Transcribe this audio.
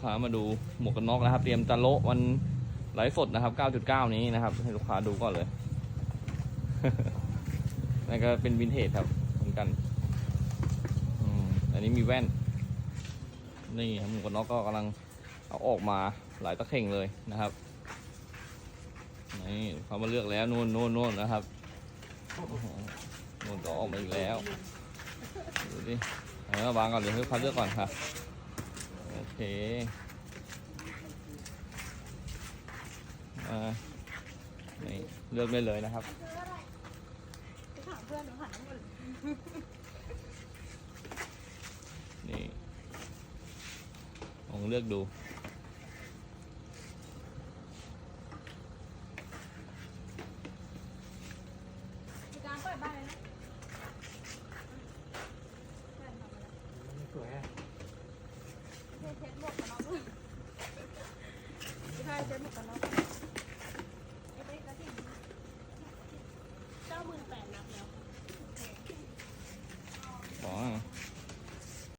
กค้ามาดูหมวกกันน็อกนะครับ เตรียมจะโละวันไลฟ์สดนะครับ 9.9 นี้นะครับ ให้ลูกค้าดูก่อนเลยนั่นก็เป็นวินเทจครับเหมือนกันอันนี้มีแว่น นี่หมวกกันน็อกก็กำลังเอาออกมาหลายตะเข่งเลยนะครับนี่เขามาเลือกแล้วนู่นนู่นนู่นนะครับโนู่นก็ออกมาอีกแล้วดูดิเอามาวางก่อนเดี๋ยวให้ลูกค้าเลือกก่อนค่ะโอ เคมานี่เลือกได้เลยนะครับไปถามเพื่อนหนูหันหมดนี่ลองเลือกดู มีการเปิดบ้านเลยนะ สวยอะ เช็ดหมวกกันน็อกด้วยใช่เช็ดหมวกกันน็อก